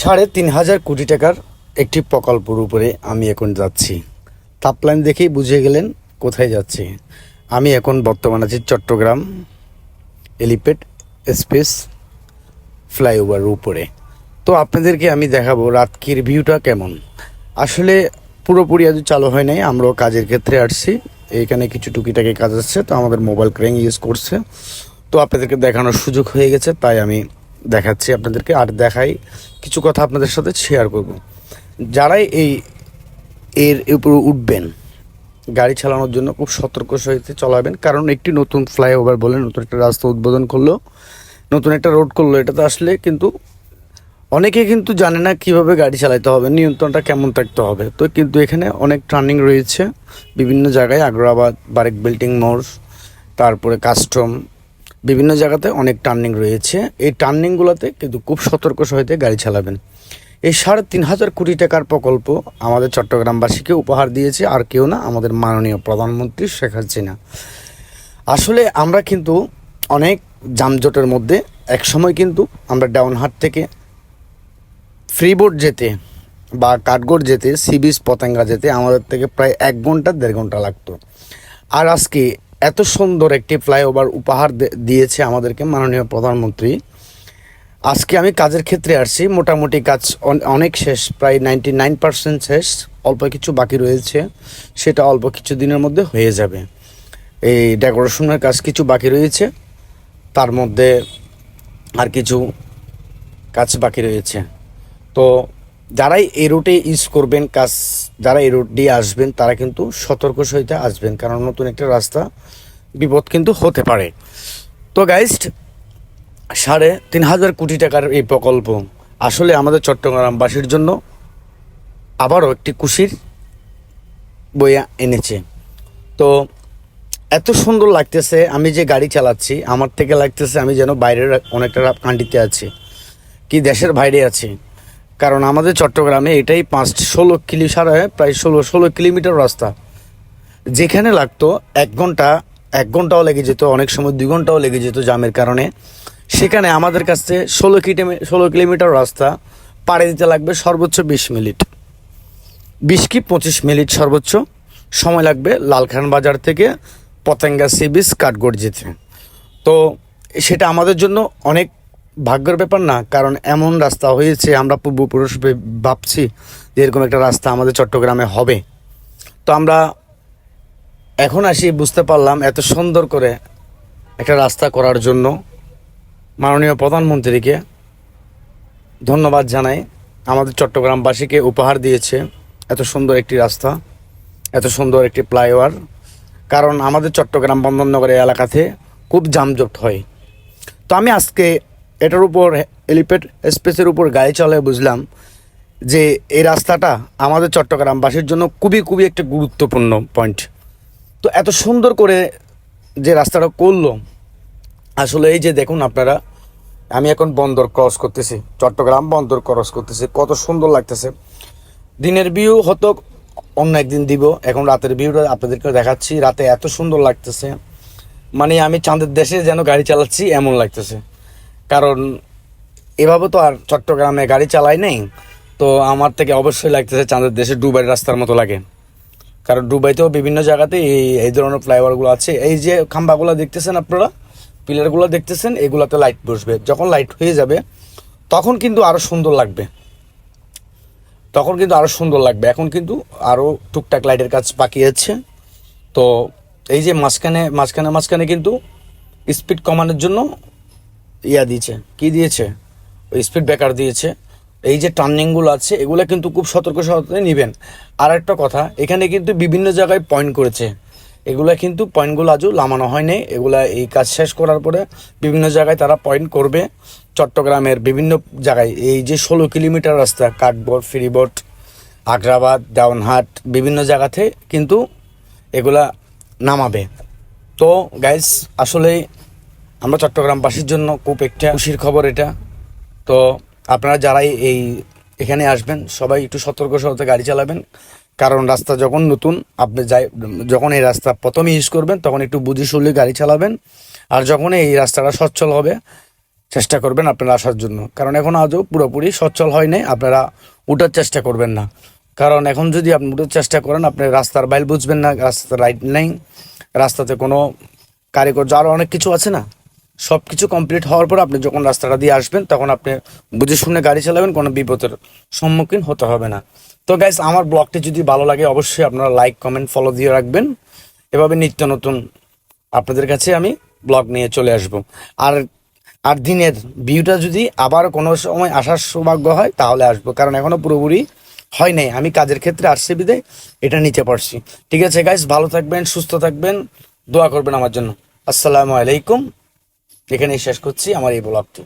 সাড়ে তিন হাজার কোটি টাকার একটি প্রকল্পের উপরে আমি এখন যাচ্ছি। তাপলাইন দেখেই বুঝে গেলেন কোথায় যাচ্ছি। আমি এখন বর্তমানে আছি চট্টগ্রাম এলিপেড স্পেস ফ্লাইওভার উপরে। তো আপনাদেরকে আমি দেখাবো রাতকির ভিউটা কেমন। আসলে পুরোপুরি আজ চালু হয় নাই, আমরাও কাজের ক্ষেত্রে আসছি। এইখানে কিছু টুকিটাকি কাজ আসছে তো আমাদের মোবাইল ক্র্যাং ইউজ করছে। তো আপনাদেরকে দেখানোর সুযোগ হয়ে গেছে, তাই আমি দেখাচ্ছি আপনাদেরকে, আর দেখাই কিছু কথা আপনাদের সাথে শেয়ার করব। যারাই এই, এর উপরে উঠবেন, গাড়ি চালানোর জন্য খুব সতর্ক সহিত চলাবেন, কারণ একটি নতুন ফ্লাইওভার বলে নতুন একটা রাস্তা উদ্বোধন করল, নতুন একটা রোড করল এটাতে আসলে কিন্তু অনেকে কিন্তু জানে না কীভাবে গাড়ি চালাতে হবে, নিয়ন্ত্রণটা কেমন থাকতে হবে। তো কিন্তু এখানে অনেক টার্নিং রয়েছে, বিভিন্ন জায়গায়, আগ্রাবাদ, বারেক বিল্ডিং মোড়, তারপরে কাস্টম বিভিন্ন জায়গাতে অনেক টার্নিং রয়েছে। এই টার্নিংগুলোতে কিন্তু খুব সতর্ক সহিত গাড়ি চালাবেন। এই সাড়ে তিন হাজার কোটি টাকার প্রকল্প আমাদের চট্টগ্রামবাসীকে উপহার দিয়েছে, আর কেউ না, আমাদের মাননীয় প্রধানমন্ত্রী শেখ হাসিনা। আসলে আমরা কিন্তু অনেক যানজটের মধ্যে, একসময় কিন্তু আমরা ডাউনহাট থেকে ফ্রিবোর্ড যেতে বা কাঠগড় যেতে, সি বিচ, পতেঙ্গা যেতে আমাদের থেকে প্রায় এক ঘণ্টা, দেড় ঘণ্টা লাগতো। আর আজকে এত সুন্দর একটি ফ্লাইওভার উপহার দিয়েছে আমাদেরকে মাননীয় প্রধানমন্ত্রী। আজকে আমি কাজের ক্ষেত্রে আসছি, মোটামুটি কাজ অনেক শেষ, প্রায় নাইনটি নাইন পার্সেন্ট শেষ, অল্প কিছু বাকি রয়েছে, সেটা অল্প কিছু দিনের মধ্যে হয়ে যাবে। এই ডেকোরেশনের কাজ কিছু বাকি রয়েছে, তার মধ্যে আর কিছু কাজ বাকি রয়েছে। তো যারাই এই রুটে ইউজ করবেন কাজ, যারা এই রুট দিয়ে আসবেন, তারা কিন্তু সতর্ক সহিত আসবেন, কারণ নতুন একটা রাস্তা বিপদ কিন্তু হতে পারে। তো গাইস্ট সাড়ে তিন হাজার কোটি টাকার এই প্রকল্প আসলে আমাদের চট্টগ্রামবাসীর জন্য আবারও একটি খুশির বইয়া এনেছে। তো এত সুন্দর লাগতেছে, আমি যে গাড়ি চালাচ্ছি, আমার থেকে লাগতেছে আমি যেন বাইরের অনেকটা কান্ডিতে আছি, কি দেশের বাইরে আছি। কারণ আমাদের চট্টগ্রামে এটাই পাঁচ ষোলো কিলো সারা প্রায় ষোলো ষোলো কিলোমিটার রাস্তা। যেখানে লাগতো এক ঘণ্টা, এক ঘন্টাও লেগে যেত, অনেক সময় দুই ঘন্টাও লেগে যেত জামের কারণে। সেখানে আমাদের কাছে ষোলো কিলোমি ষোলো কিলোমিটার রাস্তা, পাড়ে দিতে লাগবে সর্বোচ্চ বিশ মিনিট। বিশ কি পঁচিশ মিনিট সর্বোচ্চ। সময় লাগবে লালখান বাজার থেকে পতেঙ্গা সি বিচ কাঠগড় যেতে। তো সেটা আমাদের জন্য অনেক ভাগ্যের ব্যাপার না, কারণ এমন রাস্তা হয়েছে, আমরা পূর্বপুরুষ ভাবছি যে এরকম একটা রাস্তা আমাদের চট্টগ্রামে হবে। তো আমরা এখন আসি বুঝতে পারলাম এত সুন্দর করে একটা রাস্তা করার জন্য। মাননীয় প্রধানমন্ত্রীকে ধন্যবাদ জানাই। আমাদের চট্টগ্রামবাসীকে উপহার দিয়েছে এত সুন্দর একটি রাস্তা, এত সুন্দর একটি ফ্লাইওভার। কারণ আমাদের চট্টগ্রাম বন্দরনগরের এলাকাতে খুব জামজট হয়। তো আমি আজকে এটার উপর এলিপেড স্পেসের উপর গাড়ি চালায় বুঝলাম যে এই রাস্তাটা আমাদের চট্টগ্রামবাসীর জন্য খুবই খুবই একটা গুরুত্বপূর্ণ পয়েন্ট তো এত সুন্দর করে যে রাস্তাটা করল, আসলে এই যে দেখুন আপনারা, আমি এখন বন্দর ক্রস করতেছি, চট্টগ্রাম বন্দর ক্রস করতেছি, কত সুন্দর লাগতেছে। দিনের ভিউ হতো অন্য একদিন দিব, এখন রাতের ভিউটা আপনাদেরকে দেখাচ্ছি, রাতে এত সুন্দর লাগতেছে। মানে আমি চাঁদের দেশে যেন গাড়ি চালাচ্ছি, এমন লাগতেছে। কারণ এভাবে তো আর চট্টগ্রামে গাড়ি চালাই নেই, তো আমার থেকে অবশ্যই লাগতেছে চাঁদের দেশে ডুবাই রাস্তার মতো লাগে। কারণ দুবাইতেও বিভিন্ন জায়গাতে এই এই ধরনের ফ্লাইওভারগুলো আছে। এই যে খাম্বাগুলো দেখতেছেন আপনারা, পিলারগুলো দেখতেছেন, এগুলাতে লাইট বসবে। যখন লাইট হয়ে যাবে, তখন কিন্তু আরও সুন্দর লাগবে। তখন কিন্তু আরও সুন্দর লাগবে। এখন কিন্তু আরও টুকটাক লাইটের কাজ বাকি আছে। তো এই যে মাঝখানে মাঝখানে মাঝখানে কিন্তু স্পিড কমানোর জন্য ইয়া দিয়েছে। কি দিয়েছে? ওই স্পিড ব্রেকার দিয়েছে। এই যে টার্নিংগুলো আছে, এগুলো কিন্তু খুব সতর্ক সতর্ক নেবেন। আর একটা কথা, এখানে কিন্তু বিভিন্ন জায়গায় পয়েন্ট করেছে। এগুলা কিন্তু পয়েন্টগুলো আজও লামানো হয়নি। এগুলা এই কাজ শেষ করার পরে বিভিন্ন জায়গায় তারা পয়েন্ট করবে। চট্টগ্রামের বিভিন্ন জায়গায়, এই যে ষোলো কিলোমিটার রাস্তা, কাঠবোর্ড, ফ্রিবোর্ড, আগ্রাবাদ, ডাউনহাট, বিভিন্ন জায়গাতে কিন্তু এগুলা নামাবে। তো গাইস আসলে আমরা চট্টগ্রামবাসীর জন্য খুব একটা খুশির খবর এটা। তো আপনারা যারাই এই এখানে আসবেন, সবাই একটু সতর্ক সহতে গাড়ি চালাবেন। কারণ রাস্তা যখন নতুন, আপনি যাই, যখন এই রাস্তা প্রথমে ইউজ করবেন, তখন একটু বুঝে শুনলে গাড়ি চালাবেন। আর যখন এই রাস্তাটা সচ্ছল হবে, চেষ্টা করবেন আপনারা আসার জন্য। কারণ এখন আজও পুরোপুরি সচ্ছল হয় নাই, আপনারা উঠার চেষ্টা করবেন না। কারণ এখন যদি আপনি উঠার চেষ্টা করেন, আপনি রাস্তার বাইল বুঝবেন না রাস্তার রাইট নেই, রাস্তাতে কোনো কারিগর আরও অনেক কিছু আছে না? সব কিছু কমপ্লিট হওয়ার পর আপনি যখন রাস্তাটা দিয়ে আসবেন, তখন আপনি বুঝে শুনে গাড়ি চালাবেন, কোনো বিপদের সম্মুখীন হতে হবে না। তো গাইস আমার ব্লগটি যদি ভালো লাগে, অবশ্যই আপনারা লাইক কমেন্ট ফলো দিয়ে রাখবেন। এভাবে নিত্য নতুন আপনাদের কাছে আমি ব্লগ নিয়ে চলে আসব। আর আর দিনের ভিউটা যদি আবার কোনো সময় আসার সৌভাগ্য হয়, তাহলে আসব। কারণ এখনও পুরোপুরি হয় নাই। আমি কাজের ক্ষেত্রে আসছি বিদে এটা নিতে পারছি। ঠিক আছে গাইস ভালো থাকবেন, সুস্থ থাকবেন, দোয়া করবেন আমার জন্য। আসসালামু আলাইকুম। এখানেই শেষ করছি আমার এই ব্লগটি।